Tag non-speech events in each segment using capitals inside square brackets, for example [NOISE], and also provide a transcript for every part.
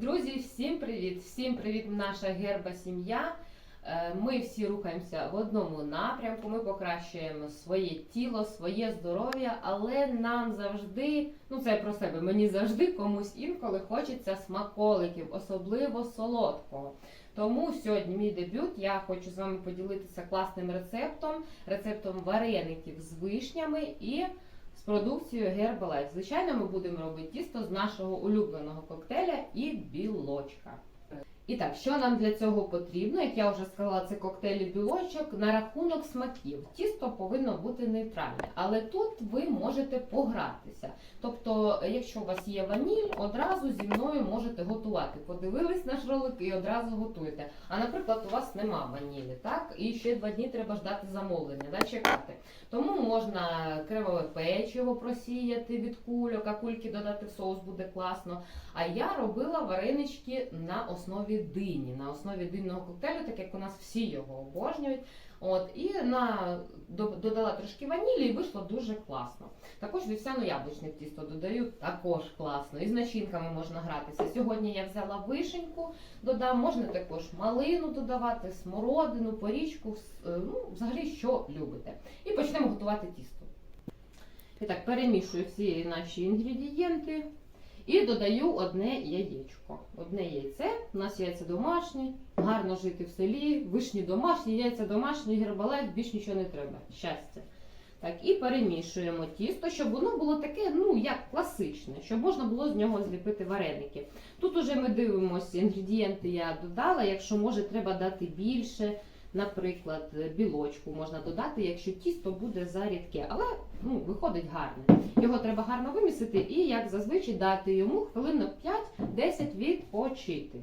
Друзі, всім привіт! Всім привіт, наша герба сім'я. Е, Ми всі рухаємося в одному напрямку. Ми покращуємо своє тіло, своє здоров'я, але нам завжди, ну це про себе, мені завжди комусь інколи хочеться смаколиків, особливо солодкого. Тому сьогодні мій дебют. Я хочу з вами поділитися класним рецептом, рецептом вареників з вишнями і з продукцією Herbalife. Звичайно, ми будемо робити тісто з нашого улюбленого коктейля і білочка. І так, що нам для цього потрібно? Як я вже сказала, це коктейль і білочок на рахунок смаків. Тісто повинно бути нейтральне, але тут ви можете погратися. Тобто, якщо у вас є ваніль, одразу зі мною можете готувати. Подивились наш ролик і одразу готуєте. А наприклад, у вас нема ванілі, так? І ще два дні треба ждати замовлення, да, чекати. Тому можна кремове печиво просіяти від кульок, а кульки додати в соус буде класно. А я робила варенички на основі дині, на основі динного коктейлю, так як у нас всі його обожнюють. От, і на, додала трошки ванілі і вийшло дуже класно. Також вівсяно-яблучне тісто додаю також класно. І з начинками можна гратися. Сьогодні я взяла вишеньку, додам, можна також малину додавати, смородину, порічку, е, ну, взагалі що любите. І почнемо готувати тісто. Так, перемішую всі наші інгредієнти. І додаю одне яєчко. Одне яйце. У нас яйця домашні, гарно жити в селі, вишні домашні, яйця домашні, гербалайф, більш нічого не треба. Щастя. Так, і перемішуємо тісто, щоб воно було таке, ну як класичне, щоб можна було з нього зліпити вареники. Тут уже ми дивимося, інгредієнти я додала. Якщо може, треба дати більше. Наприклад, білочку можна додати, якщо тісто буде зарідке, але ну, виходить гарне. Його треба гарно вимісити і, як зазвичай, дати йому хвилин 5-10 відпочити.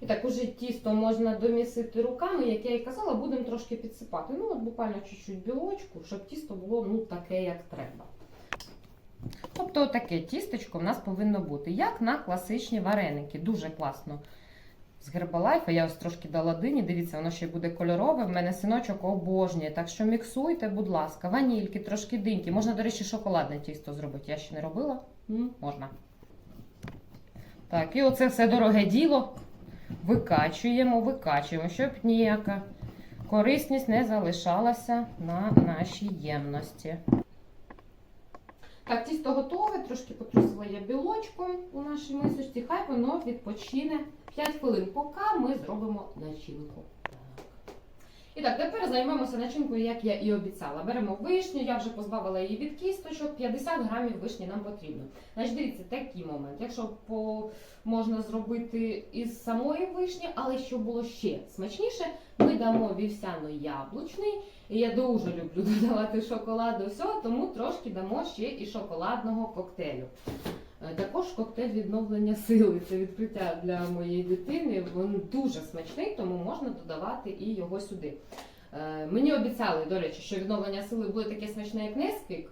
І так, уже тісто можна домісити руками, як я і казала, будемо трошки підсипати. Ну, от буквально чуть-чуть білочку, щоб тісто було ну, таке, як треба. Тобто таке тістечко в нас повинно бути, як на класичні вареники. Дуже класно. З гербалайфа я ось трошки дала дині, дивіться, воно ще буде кольорове. В мене синочок обожнює. Так що міксуйте, будь ласка, ванільки, трошки диньки. Можна, до речі, шоколадне тісто зробити. Я ще не робила. М, можна. Так, і оце все дороге діло. Викачуємо, викачуємо, щоб ніяка корисність не залишалася на нашій ємності. Так, тісто готове, трошки потрусила я білочком у нашій мисочці. Хай воно відпочине 5 хвилин, поки ми зробимо начинку. І так, тепер займемося начинкою, як я і обіцяла. Беремо вишню, я вже позбавила її від кісточок, 50 грамів вишні нам потрібно. Значить, дивіться, такий момент. Якщо по, можна зробити із самої вишні, але щоб було ще смачніше, ми дамо вівсяно-яблучний. І я дуже люблю додавати шоколад до всього, тому трошки дамо ще і шоколадного коктейлю. Е, Також коктейль відновлення сили. Це відкриття для моєї дитини. Він дуже смачний, тому можна додавати і його сюди. Е, Мені обіцяли, до речі, що відновлення сили буде таке смачне, як Несквік.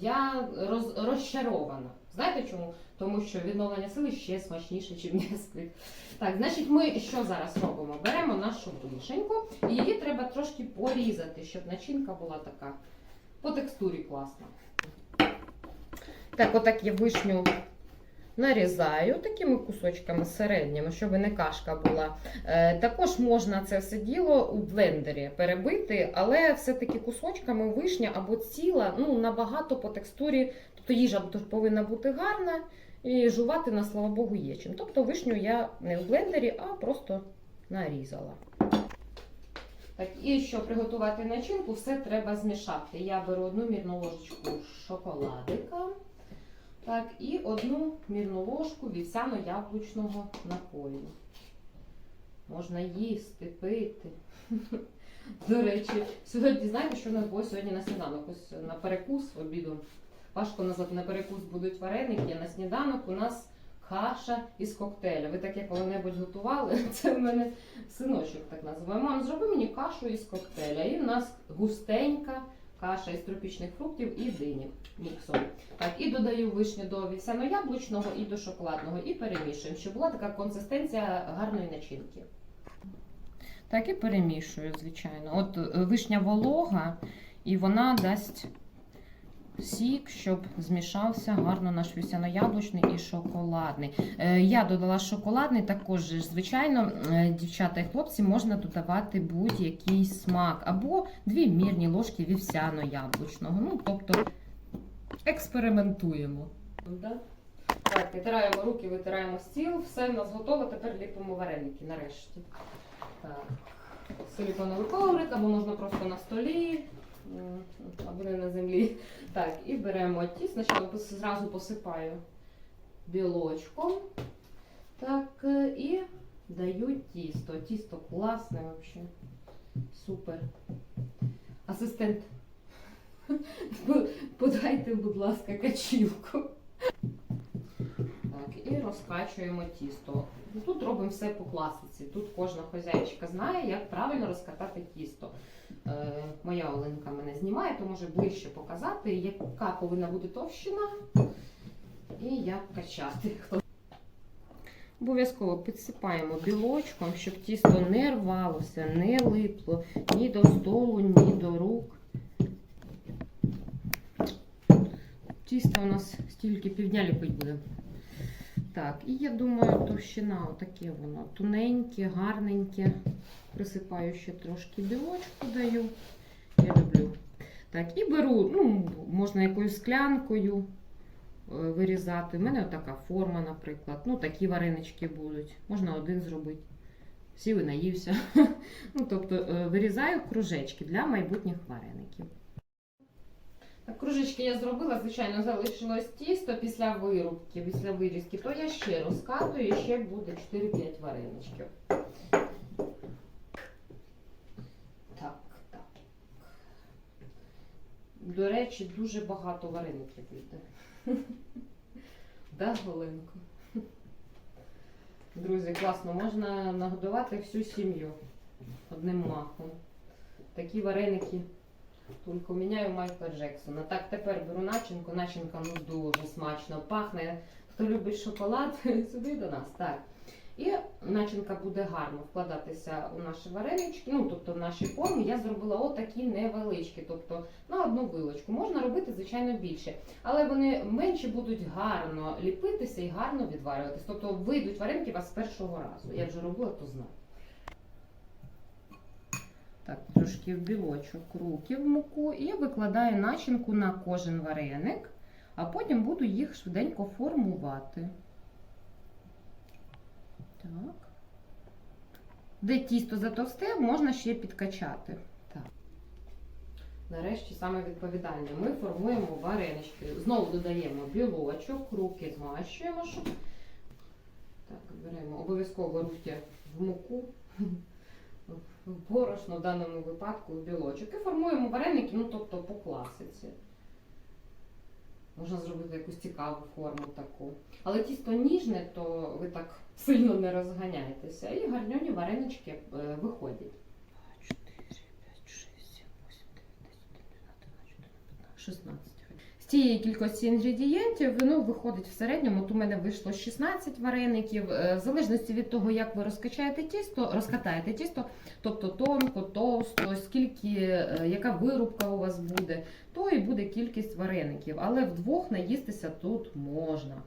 Я роз, розчарована. Знаєте чому? Тому що відновлення сили ще смачніше, ніж Несквік. Так, значить, ми що зараз робимо? Беремо нашу вишеньку і її треба трошки порізати, щоб начинка була така по текстурі класна. Так, отак я вишню нарізаю такими кусочками середніми, щоб не кашка була. Е, також можна це все діло у блендері перебити, але все-таки кусочками вишня або ціла, ну, набагато по текстурі, тобто їжа повинна бути гарна. І жувати на слава Богу є чим. Тобто вишню я не в блендері, а просто нарізала. Так, і щоб приготувати начинку, все треба змішати. Я беру одну мірну ложечку шоколадика. Так, і одну мірну ложку вівсяно-яблучного напою. Можна їсти, пити. До речі, сьогодні знаєте, що в нас було сьогодні на сніданок? Ось на перекус обіду. Важко назвати на перекус будуть вареники, а на сніданок у нас каша із коктейля. Ви таке коли-небудь готували? [LAUGHS] Це в мене синочок так називає. Мам, зроби мені кашу із коктейля. І в нас густенька каша із тропічних фруктів і дині міксом. Так, і додаю вишню до вівсяно-яблучного і до шоколадного, і перемішуємо, щоб була така консистенція гарної начинки. Так, і перемішую, звичайно. От е, вишня волога, і вона дасть сік, щоб змішався гарно наш вісяно-яблучний і шоколадний. Е, Я додала шоколадний, також звичайно, е, дівчата і хлопці можна додавати будь-який смак або дві мірні ложки вівсяно-яблучного. Ну, тобто експериментуємо. Так, витираємо руки, витираємо стіл, все в нас готово. Тепер ліпимо вареники нарешті. Так. Силіконовий коврик, або можна просто на столі, або на землі. Так, і беремо ті, спочатку зразу посипаю білочком. Так, е, і даю тісто. Тісто класне взагалі. Супер. Асистент, [LAUGHS] подайте, будь ласка, качівку. І розкачуємо тісто. Тут робимо все по класиці. Тут кожна хозяйчика знає, як правильно розкатати тісто. Е, моя Оленка мене знімає, то може ближче показати, яка повинна бути товщина і як качати. Обов'язково підсипаємо білочком, щоб тісто не рвалося, не липло ні до столу, ні до рук. Тісто у нас стільки півдня ліпить буде. Так, і я думаю, товщина отаке воно тоненьке, гарненьке. Присипаю ще трошки білочку даю. Я люблю. Так, і беру, ну, можна якоюсь склянкою е, вирізати. У мене така форма, наприклад. Ну, такі варенички будуть. Можна один зробити. Сів і наївся. [LAUGHS] Ну, тобто е, вирізаю кружечки для майбутніх вареників. Так, кружечки я зробила, звичайно, залишилось тісто після вирубки, після вирізки, то я ще розкатую ще буде 4-5 вареничків. Так, так. До речі, дуже багато вареників вийде. Да, Голенко? Друзі, класно, можна нагодувати всю сім'ю одним махом. Такі вареники тільки міняю Майкла Джексона. Так, тепер беру начинку. Начинка ну дуже смачно пахне. Хто любить шоколад, [LAUGHS] сюди до нас. Так. І начинка буде гарно вкладатися у наші варенички, ну тобто в наші форми. Я зробила отакі невеличкі, тобто на одну вилочку. Можна робити, звичайно, більше, але вони менше будуть гарно ліпитися і гарно відварюватися. Тобто вийдуть вареники вас з першого разу. Я вже робила, то знаю. Так, трошки в білочок руки в муку і викладаю начинку на кожен вареник, а потім буду їх швиденько формувати. Так. Де тісто затовсте, можна ще підкачати. Так. Нарешті саме відповідальне. Ми формуємо варенички. Знову додаємо білочок, руки змащуємо. Так, беремо обов'язково руки в муку борошно в даному випадку білочок. І формуємо вареники, ну тобто по класиці. Можна зробити якусь цікаву форму таку. Але тісто ніжне, то ви так сильно не розганяєтеся. І гарньоні варенички е, виходять. 4, 5, 6, 7, 8, 9, 10, 11, 12, 16. Цієї кількості інгредієнтів ну, виходить в середньому, от у мене вийшло 16 вареників. Е, В залежності від того, як ви розкачаєте тісто, розкатаєте тісто, тобто тонко, товсто, скільки, е, яка вирубка у вас буде, то і буде кількість вареників. Але вдвох наїстися тут можна.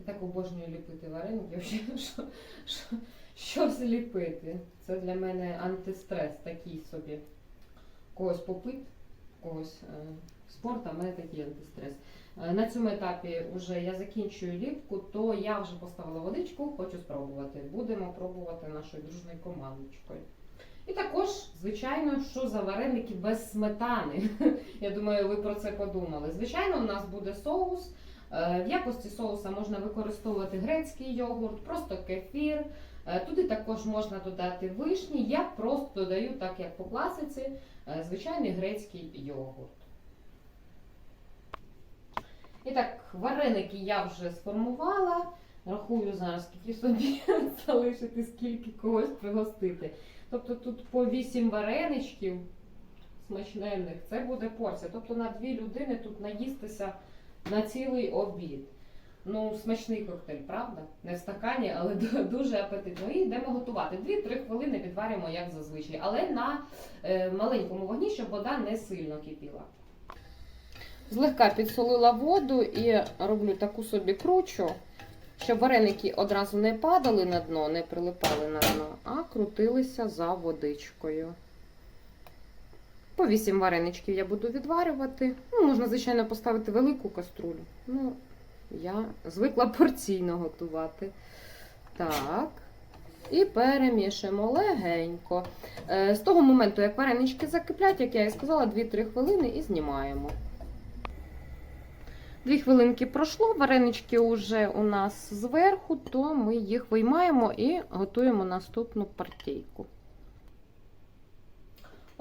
Я так обожнюю ліпити вареники, взагалі, [LAUGHS] що, що, щось. Це для мене антистрес такий собі. Когось попит, когось е, спорт, а в мене такий антистрес. Е, На цьому етапі вже я закінчую ліпку, то я вже поставила водичку, хочу спробувати. Будемо пробувати нашою дружною командочкою. І також, звичайно, що за вареники без сметани. [LAUGHS] Я думаю, ви про це подумали. Звичайно, у нас буде соус. Е, В якості соуса можна використовувати грецький йогурт, просто кефір. Е, Туди також можна додати вишні. Я просто додаю, так як по класиці, е, звичайний грецький йогурт. І так, вареники я вже сформувала. Рахую зараз, скільки собі [LAUGHS] залишити, скільки когось пригостити. Тобто тут по 8 вареничків смачненних, це буде порція. Тобто на дві людини тут наїстися на цілий обід. Ну, смачний коктейль, правда? Не в стакані, але [LAUGHS] дуже апетитно. І йдемо готувати. 2-3 хвилини відваримо, як зазвичай, але на е, маленькому вогні, щоб вода не сильно кипіла. Злегка підсолила воду і роблю таку собі кручу, щоб вареники одразу не падали на дно, не прилипали на дно, а крутилися за водичкою. По 8 вареничків я буду відварювати. Ну, можна, звичайно, поставити велику каструлю. Ну, я звикла порційно готувати. Так. І перемішуємо легенько. Е, З того моменту, як варенички закиплять, як я і сказала, 2-3 хвилини і знімаємо. Дві хвилинки пройшло, варенички вже у нас зверху, то ми їх виймаємо і готуємо наступну партійку.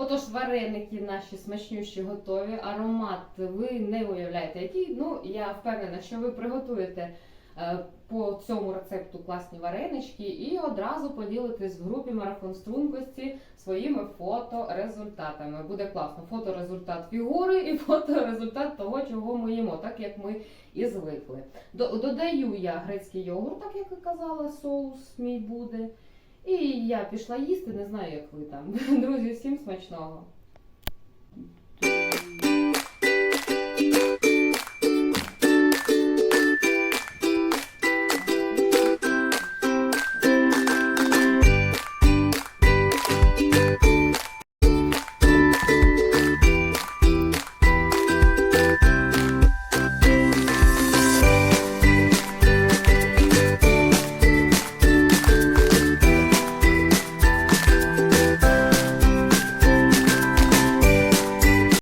Отож, вареники наші смачнющі готові. Аромат ви не уявляєте, який. Ну, я впевнена, що ви приготуєте е, по цьому рецепту класні варенички і одразу поділитесь в групі марафон стрункості своїми фоторезультатами. Буде класно. Фоторезультат фігури і [LAUGHS] фоторезультат того, чого ми їмо, так як ми і звикли. До- Додаю я грецький йогурт, так як і казала, соус мій буде. І я пішла їсти, не знаю, як ви там. [LAUGHS] Друзі, всім смачного.